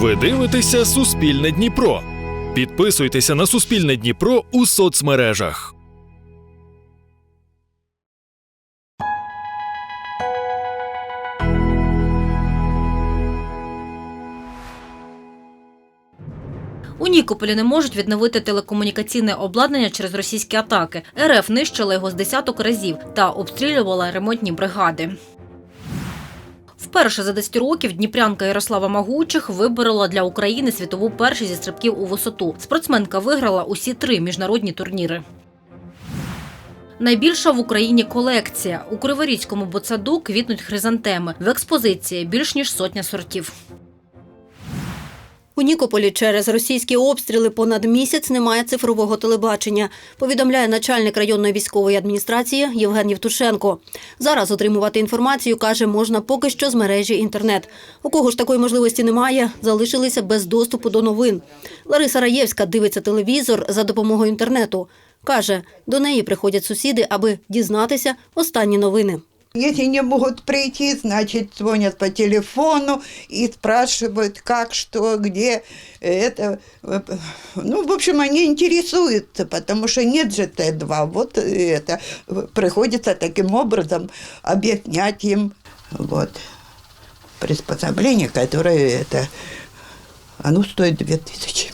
Ви дивитеся Суспільне Дніпро. Підписуйтеся на Суспільне Дніпро у соцмережах. У Нікополі не можуть відновити телекомунікаційне обладнання через російські атаки. РФ нищила його з десяток разів та обстрілювала ремонтні бригади. Вперше за 10 років дніпрянка Ярослава Магучих виборола для України світову першість зі стрибків у висоту. Спортсменка виграла усі три міжнародні турніри. Найбільша в Україні колекція. У Криворізькому боцаду квітнуть хризантеми. В експозиції більш ніж сотня сортів. У Нікополі через російські обстріли понад місяць немає цифрового телебачення, повідомляє начальник районної військової адміністрації Євген Євтушенко. Зараз отримувати інформацію, каже, можна поки що з мережі інтернет. У кого ж такої можливості немає, залишилися без доступу до новин. Лариса Раєвська дивиться телевізор за допомогою інтернету. Каже, до неї приходять сусіди, аби дізнатися останні новини. Если не могут прийти, значит, звонят по телефону и спрашивают, как, что, где. Это, э, ну, в общем, они интересуются, потому что нет же Т2. Вот это приходится таким образом объяснять им вот, приспособление, которое это, оно стоит 2000.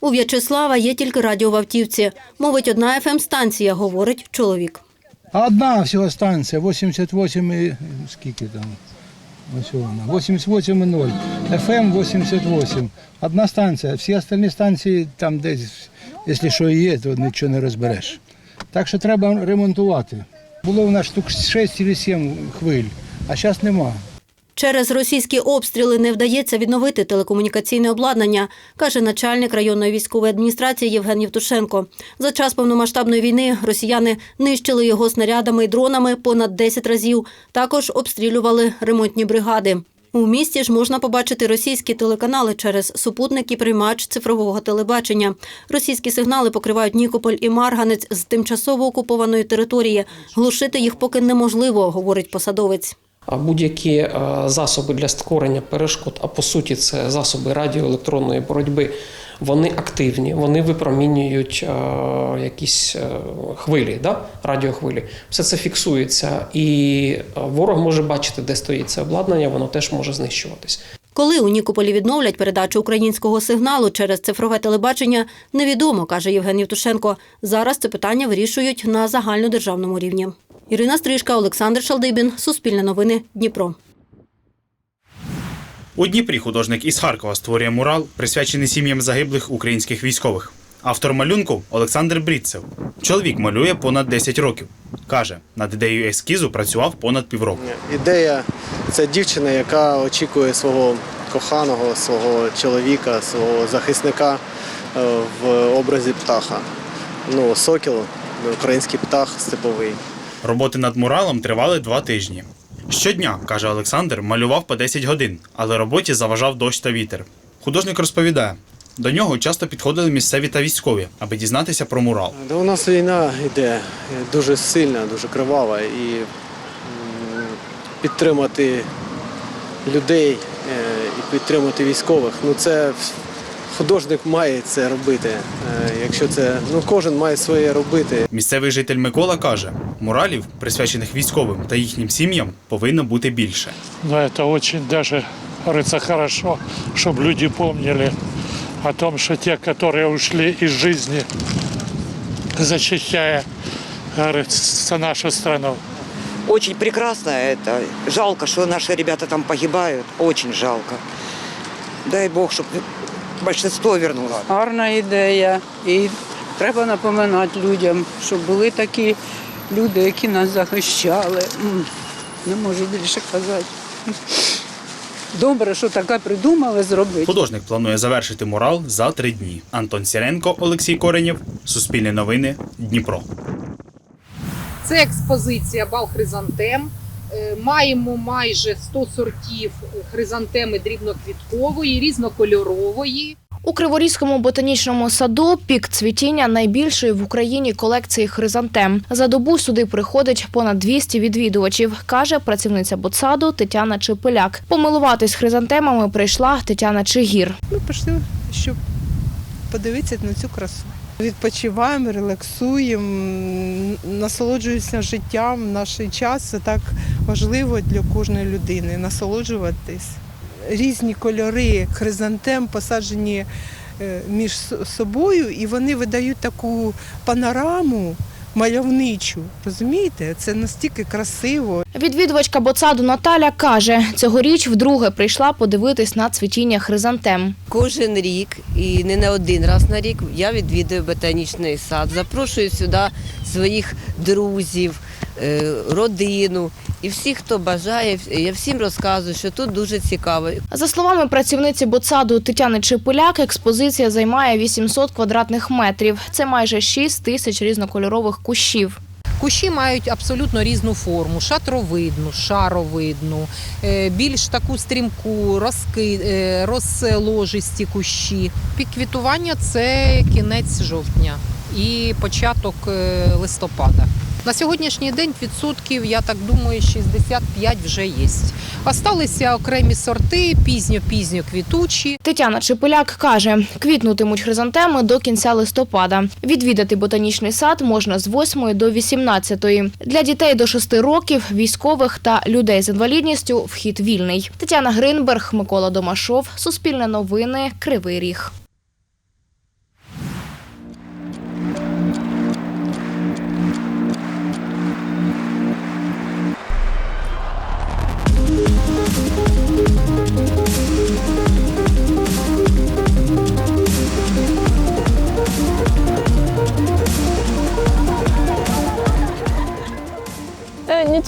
У В'ячеслава є тільки радіо в автівці. Мовить, одна ФМ-станція, говорить чоловік. Одна всього станція, 88 і скільки там? Ось вона, 88,0. FM 88. Одна станція. Всі остальні станції там десь, якщо що є, то нічого не розбереш. Так що треба ремонтувати. Було в нас штук 6 чи 7 хвиль, а зараз нема. Через російські обстріли не вдається відновити телекомунікаційне обладнання, каже начальник районної військової адміністрації Євген Євтушенко. За час повномасштабної війни росіяни нищили його снарядами і дронами понад 10 разів. Також обстрілювали ремонтні бригади. У місті ж можна побачити російські телеканали через супутник і приймач цифрового телебачення. Російські сигнали покривають Нікополь і Марганець з тимчасово окупованої території. Глушити їх поки неможливо, говорить посадовець. Будь-які е, засоби для створення перешкод, а по суті, це засоби радіоелектронної боротьби, вони активні, вони випромінюють е, якісь е, хвилі, да? радіохвилі. Все це фіксується, і ворог може бачити, де стоїть це обладнання, воно теж може знищуватись. Коли у Нікополі відновлять передачу українського сигналу через цифрове телебачення, невідомо, каже Євген Євтушенко. Зараз це питання вирішують на загальнодержавному рівні. Ірина Стрижка, Олександр Шалдибін, Суспільне новини, Дніпро. У Дніпрі художник із Харкова створює мурал, присвячений сім'ям загиблих українських військових. Автор малюнку Олександр Брідцев. Чоловік малює понад 10 років. Каже, над ідеєю ескізу працював понад півроку. Ідея це дівчина, яка очікує свого коханого, свого чоловіка, свого захисника е, в образі птаха. Ну, сокіл, український птах степовий. Роботи над муралом тривали два тижні. Щодня, каже Олександр, малював по 10 годин, але роботі заважав дощ та вітер. Художник розповідає, до нього часто підходили місцеві та військові, аби дізнатися про мурал. У нас війна йде дуже сильна, дуже кривава, і підтримати людей е, і підтримати військових. Ну це художник має це робити. Е, Якщо це ну кожен має своє робити. Місцевий житель Микола каже, муралів, присвячених військовим та їхнім сім'ям, повинно бути більше. Но это очень даже, говорится, хорошо, чтобы люди помнили о том, что те, которые ушли из жизни, защищая, говорится, нашу страну. Очень прекрасно это. Жалко, что наши ребята там погибают. Очень жалко. Дай Бог, чтобы большинство вернуло. Гарна ідея. І треба напоминати людям, що були такі люди, які нас захищали. Не можу більше казати. Добре, що таке придумали зробити. Художник планує завершити мурал за три дні. Антон Сіренко, Олексій Коренєв, Суспільне новини, Дніпро. Це експозиція бал хризантем. Е, Маємо майже 100 сортів хризантеми дрібноквіткової, різнокольорової. У Криворізькому ботанічному саду пік цвітіння найбільшої в Україні колекції хризантем. За добу сюди приходить понад 200 відвідувачів, каже працівниця ботсаду Тетяна Чепеляк. Помилуватись хризантемами прийшла Тетяна Чигір. Ми пішли, щоб подивитися на цю красу. Відпочиваємо, релаксуємо, насолоджуємося життям. Наш час це так важливо для кожної людини насолоджуватись. Різні кольори хризантем посаджені е, між собою, і вони видають таку панораму мальовничу. Розумієте? Це настільки красиво. Відвідувачка боцаду Наталя каже, цьогоріч вдруге прийшла подивитись на цвітіння хризантем. Кожен рік і не на один раз на рік я відвідую ботанічний сад. Запрошую сюди своїх друзів, родину і всіх, хто бажає. Я всім розказую, що тут дуже цікаво. За словами працівниці ботсаду Тетяни Чепеляк, експозиція займає 800 квадратних метрів. Це майже 6 тисяч різнокольорових кущів. Кущі мають абсолютно різну форму: шатровидну, шаровидну, е, більш таку стрімку, розки, е, розложисті кущі. Пік квітування це кінець жовтня і початок е, листопада. На сьогоднішній день відсотків, я так думаю, 65 вже є. Осталися окремі сорти, пізньо-пізньо квітучі. Тетяна Чепеляк каже, квітнутимуть хризантеми до кінця листопада. Відвідати ботанічний сад можна з 8 до 18. Для дітей до 6 років, військових та людей з інвалідністю вхід вільний. Тетяна Гринберг, Микола Домашов, Суспільне новини, Кривий Ріг.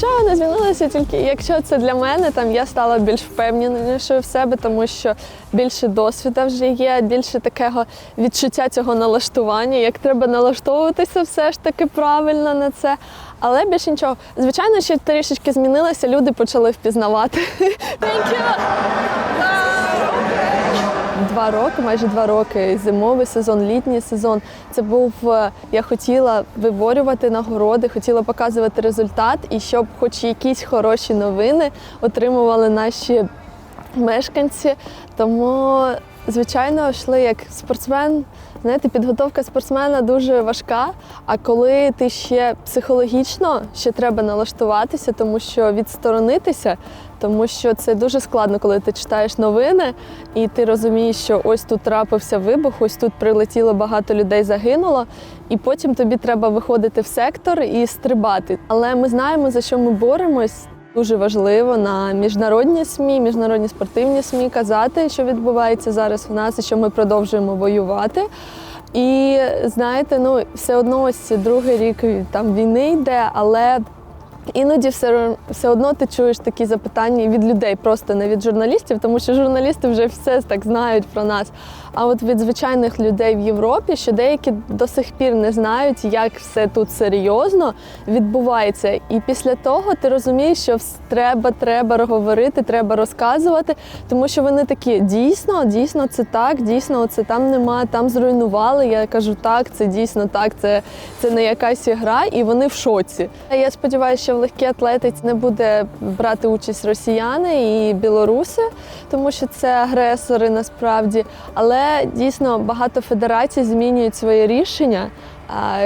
Нічого не змінилося, тільки якщо це для мене, там я стала більш впевненішою в себе, тому що більше досвіду вже є, більше такого відчуття цього налаштування, як треба налаштовуватися все ж таки правильно на це. Але більше нічого. Звичайно, ще трішечки змінилося, люди почали впізнавати. Thank you! Два роки, майже два роки, зимовий сезон, літній сезон. Це був е, я хотіла виборювати нагороди, хотіла показувати результат, і щоб, хоч якісь хороші новини, отримували наші мешканці. Тому, звичайно, йшли як спортсмен. Знаєте, підготовка спортсмена дуже важка. А коли ти ще психологічно ще треба налаштуватися, тому що відсторонитися, тому що це дуже складно, коли ти читаєш новини, і ти розумієш, що ось тут трапився вибух, ось тут прилетіло багато людей, загинуло, і потім тобі треба виходити в сектор і стрибати. Але ми знаємо, за що ми боремось. Дуже важливо на міжнародні СМІ, міжнародні спортивні СМІ казати, що відбувається зараз в нас, і що ми продовжуємо воювати. І знаєте, ну все одно ось другий рік там війни йде, але іноді все, все одно ти чуєш такі запитання від людей, просто не від журналістів, тому що журналісти вже все так знають про нас. А от від звичайних людей в Європі, що деякі до сих пір не знають, як все тут серйозно відбувається. І після того ти розумієш, що треба, треба говорити, треба розказувати, тому що вони такі дійсно, дійсно, це так, дійсно, це там нема, там зруйнували. Я кажу, так, це дійсно так, це, це не якась гра, і вони в шоці. Я сподіваюся, що в легкій атлетиці не буде брати участь росіяни і білоруси, тому що це агресори насправді. Але дійсно багато федерацій змінюють своє рішення.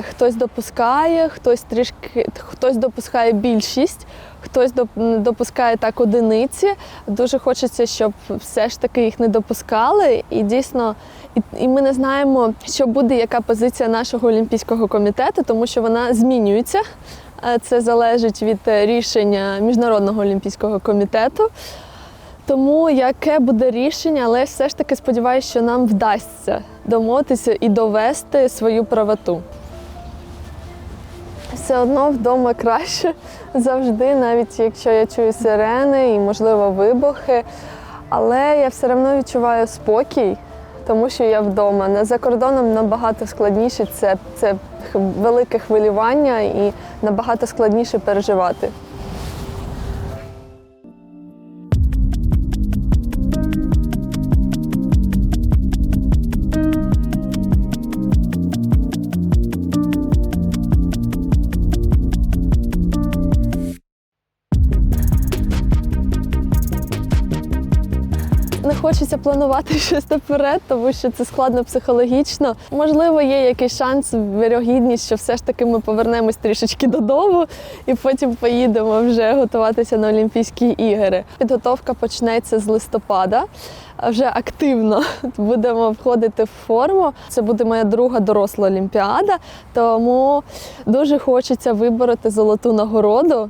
Хтось допускає, хтось трішки хтось допускає більшість, хтось допускає так одиниці. Дуже хочеться, щоб все ж таки їх не допускали. І дійсно, і ми не знаємо, що буде, яка позиція нашого олімпійського комітету, тому що вона змінюється. Це залежить від е, рішення Міжнародного олімпійського комітету. Тому яке буде рішення, але все ж таки сподіваюся, що нам вдасться домовитися і довести свою правоту. Все одно вдома краще завжди, навіть якщо я чую сирени і, можливо, вибухи. Але я все одно відчуваю спокій, тому що я вдома. На за кордоном набагато складніше це, це велике хвилювання і набагато складніше переживати. Не хочеться планувати щось наперед, тому що це складно психологічно. Можливо, є якийсь шанс, вірогідність, що все ж таки ми повернемось трішечки додому і потім поїдемо вже готуватися на Олімпійські ігри. Підготовка почнеться з листопада. Вже активно будемо входити в форму. Це буде моя друга доросла олімпіада, тому дуже хочеться вибороти золоту нагороду.